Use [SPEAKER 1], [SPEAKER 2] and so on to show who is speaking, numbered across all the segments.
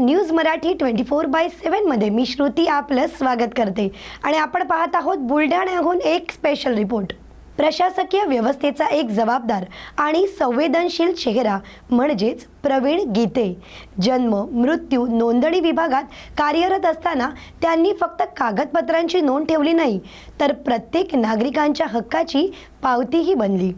[SPEAKER 1] News Marathi twenty four by सेवनमध्ये मी श्रुती आपलं स्वागत करते. आणि आपण पाहत आहोत बुलढाण्याहून एक स्पेशल रिपोर्ट प्रशासकीय व्यवस्थेचा एक जबाबदार आणि संवेदनशील चेहरा म्हणजेच प्रवीण गीते. जन्म मृत्यू नोंदणी विभागात कार्यरत असताना त्यांनी फक्त कागदपत्रांची नोंद ठेवली नाही तर प्रत्येक नागरिकांच्या हक्काची पावतीही बनली.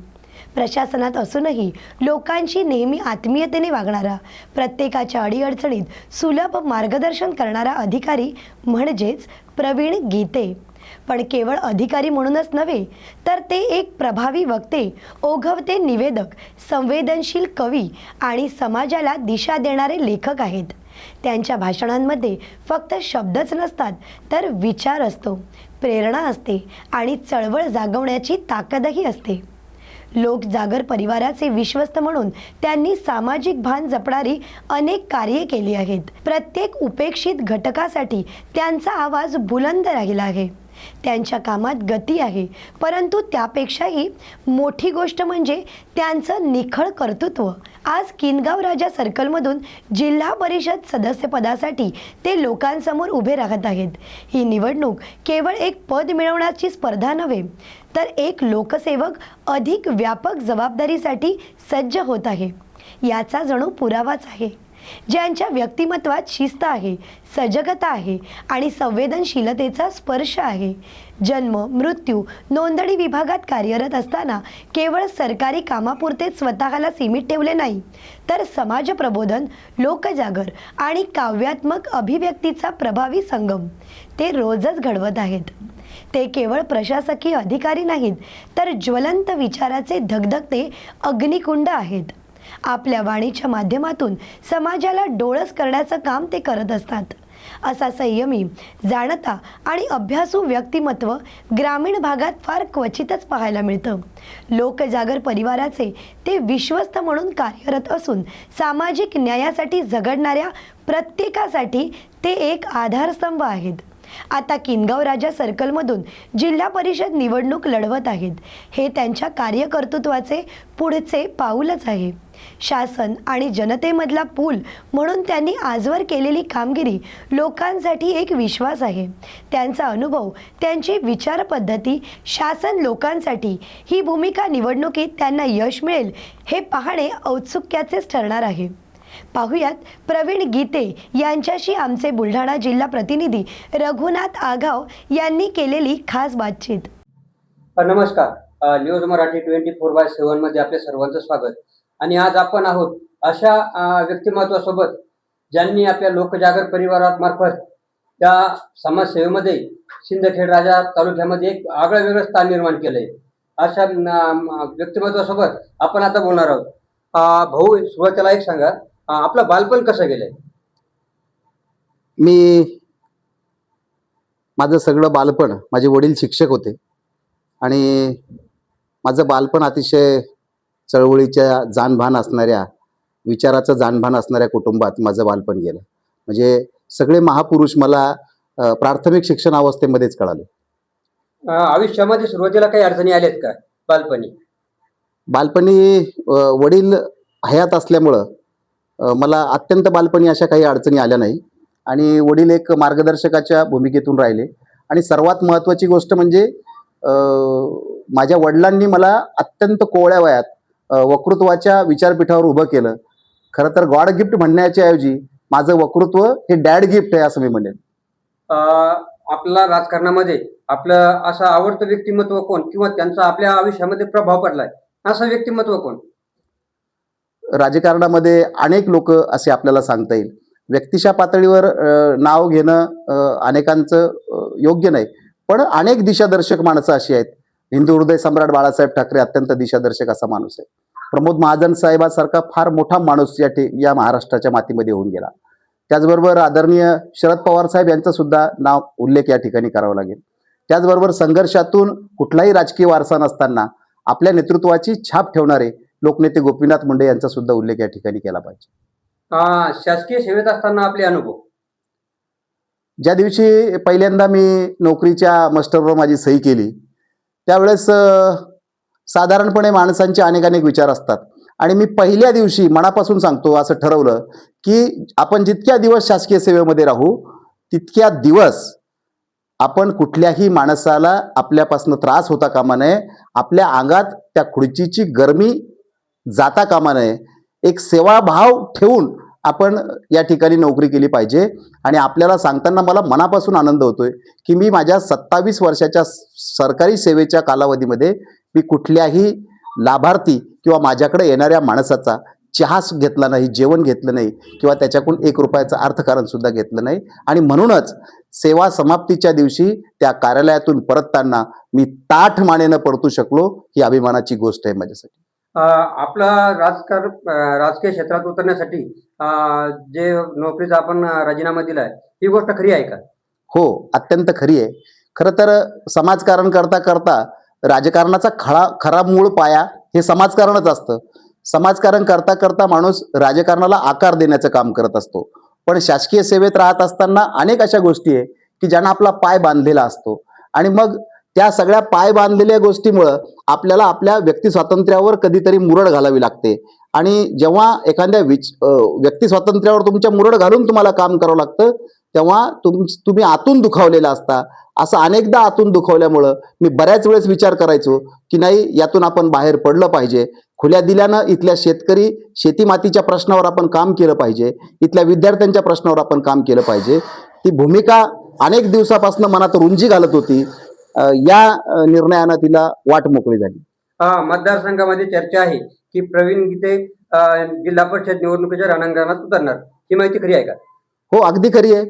[SPEAKER 1] प्रशासनात असूनही लोकांशी नेहमी आत्मीयतेने वागणारा प्रत्येकाच्या अडीअडचणीत सुलभ मार्गदर्शन करणारा अधिकारी म्हणजेच प्रवीण गीते. पण केवळ अधिकारी म्हणूनच नव्हे तर ते एक प्रभावी वक्ते ओघवते निवेदक संवेदनशील कवी आणि समाजाला दिशा देणारे लेखक आहेत. त्यांच्या भाषणांमध्ये फक्त शब्दच नसतात तर विचार असतो. प्रेरणा असते आणि चळवळ जागवण्याची ताकदही असते. लोक जागर परिवाराचे विश्वस्त म्हणून त्यांनी सामाजिक भान जपणारी अनेक कार्ये केली आहेत. प्रत्येक उपेक्षित घटकासाठी त्यांचा आवाज बुलंद राहिला आहे. त्यांच्या कामात गती आहे. परंतु त्यापेक्षाही मोठी गोष्ट म्हणजे त्यांचं निखळ कर्तृत्व. आज किनगाव राजा सर्कलमधून जिल्हा परिषद सदस्यपदासाठी ते लोकांसमोर उभे राहत आहेत. ही निवडणूक केवळ एक पद मिळवण्याची स्पर्धा नव्हे तर एक लोकसेवक अधिक व्यापक जबाबदारीसाठी सज्ज होत आहे. याचा जणू पुरावाच आहे. ज्यांच्या व्यक्तिमत्वात शिस्त आहे सजगता आहे आणि संवेदनशीलतेचा स्पर्श आहे. जन्म मृत्यू नोंदणी विभागात कार्यरत असताना केवळ सरकारी कामापुरतेच स्वतःला सीमित ठेवले नाही तर समाज प्रबोधन लोकजागर आणि काव्यात्मक अभिव्यक्तीचा प्रभावी संगम. ते रोजच घडवत आहेत. ते केवळ प्रशासकीय अधिकारी नाहीत तर ज्वलंत विचाराचे धगधगते अग्निकुंड आहेत. आपल्या वाणीच्या माध्यमातून समाजाला डोळस करण्याचं काम ते करत असतात. असा संयमी जाणता आणि अभ्यासू व्यक्तिमत्व ग्रामीण भागात फार क्वचितच पाहायला मिळतं. लोकजागर परिवाराचे ते विश्वस्त म्हणून कार्यरत असून सामाजिक न्यायासाठी झगडणाऱ्या प्रत्येकासाठी ते एक आधारस्तंभ आहेत. आता किनगाव राजा सर्कलमधून जिल्हा परिषद निवडणूक लढवत आहेत. हे त्यांच्या कार्यकर्तृत्वाचे पुढचे पाऊलच आहे. शासन आणि जनतेमधला पूल म्हणून त्यांनी आजवर केलेली कामगिरी लोकांसाठी एक विश्वास आहे. त्यांचा अनुभव त्यांची विचारपद्धती शासन लोकांसाठी ही भूमिका निवडणुकीत त्यांना यश मिळेल हे पाहणे औत्सुक्याचेच ठरणार आहे. पाहुयात प्रवीण गीते यांच्याशी आमचे बुलढाणा जिल्हा प्रतिनिधी रघुनाथ आघाव यांनी केलेली खास बातचीत.
[SPEAKER 2] नमस्कार. News Marathi twenty four by सेवनमध्ये आपले सर्वांचं स्वागत. आणि आज आपण आहोत अशा व्यक्तिमत्वासोबत ज्यांनी आपल्या लोकजागर परिवारात मार्फत त्या समाजसेवेमध्ये सिंदखेड राजा तालुक्यामध्ये एक आगळं वेगळं स्थान निर्माण केलंय. अशा व्यक्तिमत्वासोबत आपण आता बोलणार आहोत. भाऊ सुरुवातीला एक सांगा. आपलं बालपण कसं गेलंय?
[SPEAKER 3] मी माझं सगळं बालपण माझे वडील शिक्षक होते. आणि माझं बालपण अतिशय चळवळीच्या जाणभान असणाऱ्या विचाराचं जाणभान असणाऱ्या कुटुंबात माझं बालपण गेलं. म्हणजे सगळे महापुरुष मला प्राथमिक शिक्षण अवस्थेमध्येच कळाले.
[SPEAKER 2] आयुष्यामध्ये सुरुवातीला काही अडचणी आल्यात का? बालपणी?
[SPEAKER 3] बालपणी वडील हयात असल्यामुळं मला अत्यंत बालपणी अशा काही अडचणी आल्या नाही. आणि वडील एक मार्गदर्शकाच्या भूमिकेतून राहिले. आणि सर्वात महत्त्वाची गोष्ट म्हणजे माझ्या वडिलांनी मला अत्यंत कोवळ्या वयात वक्तृत्वाच्या विचारपीठावर उभं केलं. खरं तर गॉड गिफ्ट म्हणण्याच्या ऐवजी माझं वक्तृत्व हे डॅड गिफ्ट आहे असं मी म्हणेन.
[SPEAKER 2] आपल्या आपला राजकारणामध्ये आपलं असं आवडतं व्यक्तिमत्व कोण? किंवा त्यांचा आपल्या आयुष्यामध्ये प्रभाव पडलाय? असं व्यक्तिमत्व कोण?
[SPEAKER 3] राजकारणामध्ये अनेक लोक असे आपल्याला सांगता येईल. व्यक्तिशा पातळीवर नाव घेणं अनेकांचं योग्य नाही. पण अनेक दिशादर्शक माणसं अशी आहेत. हिंदू हृदय सम्राट बाळासाहेब ठाकरे अत्यंत दिशादर्शक असा माणूस आहे. प्रमोद महाजन साहेबासारखा फार मोठा माणूस या ठि या महाराष्ट्राच्या मातीमध्ये होऊन गेला. त्याचबरोबर आदरणीय शरद पवार साहेब यांचा सुद्धा नाव उल्लेख या ठिकाणी करावा लागेल. त्याचबरोबर संघर्षातून कुठलाही राजकीय वारसा नसताना आपल्या नेतृत्वाची छाप ठेवणारे लोकनेते गोपीनाथ मुंडे यांचा सुद्धा उल्लेख या ठिकाणी केला पाहिजे.
[SPEAKER 2] शासकीय सेवेत असताना आपले अनुभव?
[SPEAKER 3] ज्या दिवशी पहिल्यांदा मी नोकरीच्या मस्टरवर माझी सही केली त्यावेळेस साधारणपणे माणसांचे अनेक अनेक विचार असतात. आणि मी पहिल्या दिवशी मनापासून सांगतो असं ठरवलं की आपण जितक्या दिवस शासकीय सेवेमध्ये राहू तितक्या दिवस आपण कुठल्याही माणसाला आपल्यापासून त्रास होता कामा नये आपल्या अंगात त्या खुर्चीची गरमी जाता कामा नये. एक सेवाभाव ठेवून आपण या ठिकाणी नोकरी केली पाहिजे. आणि आपल्याला सांगताना मला मनापासून आनंद होतोय की मी माझ्या सत्तावीस वर्षाच्या सरकारी सेवेच्या कालावधीमध्ये मी कुठल्याही लाभार्थी किंवा माझ्याकडे येणाऱ्या माणसाचा चहास घेतला नाही जेवण घेतलं नाही किंवा त्याच्याकडून एक रुपयाचं अर्थकारण सुद्धा घेतलं नाही. आणि म्हणूनच सेवा समाप्तीच्या दिवशी त्या कार्यालयातून परतताना मी ताठ मानेनं परतू शकलो ही अभिमानाची गोष्ट आहे माझ्यासाठी.
[SPEAKER 2] आपला राजकार राजकीय क्षेत्रात उतरण्यासाठी जे नोकरीचा आपण राजीनामा दिलाय ही गोष्ट खरी आहे का?
[SPEAKER 3] हो अत्यंत खरी आहे. खरं तर समाजकारण करता करता राजकारणाचा खळा खरा मूळ पाया हे समाजकारणच असतं. समाजकारण करता करता माणूस राजकारणाला आकार देण्याचं काम करत असतो. पण शासकीय सेवेत राहत असताना अनेक अशा गोष्टी आहे की ज्यांना आपला पाय बांधलेला असतो. आणि मग त्या सगळ्या पाय बांधलेल्या गोष्टीमुळं आपल्याला आपल्या व्यक्ती स्वातंत्र्यावर कधीतरी मुरड घालावी लागते. आणि जेव्हा एखाद्या विच व्यक्ती स्वातंत्र्यावर तुमच्या मुरड घालून तुम्हाला काम करावं लागतं तेव्हा तुम तुम्ही आतून दुखावलेला असता. असं अनेकदा आतून दुखावल्यामुळं मी बऱ्याच वेळेस विचार करायचो की नाही यातून आपण बाहेर पडलं पाहिजे. खुल्या दिल्यानं इथल्या शेतकरी शेतीमातीच्या प्रश्नावर आपण काम केलं पाहिजे. इथल्या विद्यार्थ्यांच्या प्रश्नावर आपण काम केलं पाहिजे. ती भूमिका अनेक दिवसापासून मनात रुंजी घालत होती. या निर्णयानं तिला वाट मोकळी झाली.
[SPEAKER 2] मतदारसंघामध्ये चर्चा आहे की प्रवीण गीते जिल्हा परिषद निवडणुकीच्या रणांगणात उतरणार. ही माहिती खरी आहे का?
[SPEAKER 3] हो अगदी खरी आहे.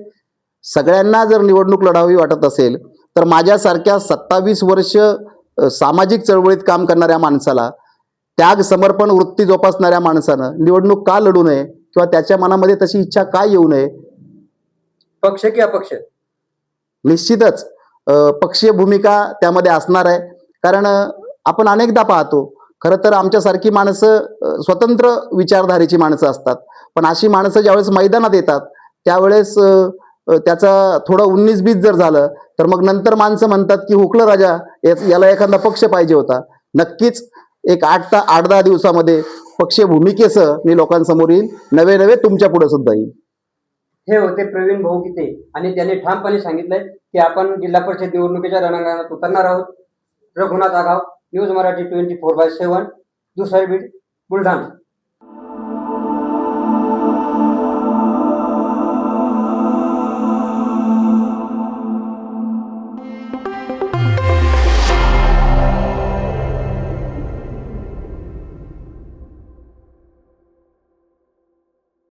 [SPEAKER 3] सगळ्यांना जर निवडणूक लढावी वाटत असेल तर माझ्यासारख्या सत्तावीस वर्ष सामाजिक चळवळीत काम करणाऱ्या माणसाला त्याग समर्पण वृत्ती जोपासणाऱ्या माणसानं निवडणूक का लढू नये किंवा त्याच्या मनामध्ये तशी इच्छा का येऊ नये?
[SPEAKER 2] पक्ष की अपक्ष?
[SPEAKER 3] निश्चितच. पक्षीय भूमिका त्यामध्ये असणार आहे. कारण आपण अनेकदा पाहतो खरं तर आमच्यासारखी माणसं स्वतंत्र विचारधारेची माणसं असतात. पण अशी माणसं ज्यावेळेस मैदानात येतात त्यावेळेस त्याचा थोडं उन्नीस बीस जर झालं तर मग नंतर माणसं म्हणतात की हुकलं राजा याच- याला एखादा पक्ष पाहिजे होता. नक्कीच एक आठ ता आठ दहा दिवसामध्ये पक्षीय भूमिकेसह मी लोकांसमोर येईल नवे नवे तुमच्यापुढे सुद्धा येईल
[SPEAKER 2] हे होते प्रवीण भाऊ गीते आणि त्यांनी ठामपणे सांगितलंय की आपण जिल्हा परिषद निवडणुकीच्या रणांगणात उतरणार आहोत. Raghunath Agav news Marathi twenty four by seven दुसरी बीड बुलढाणा.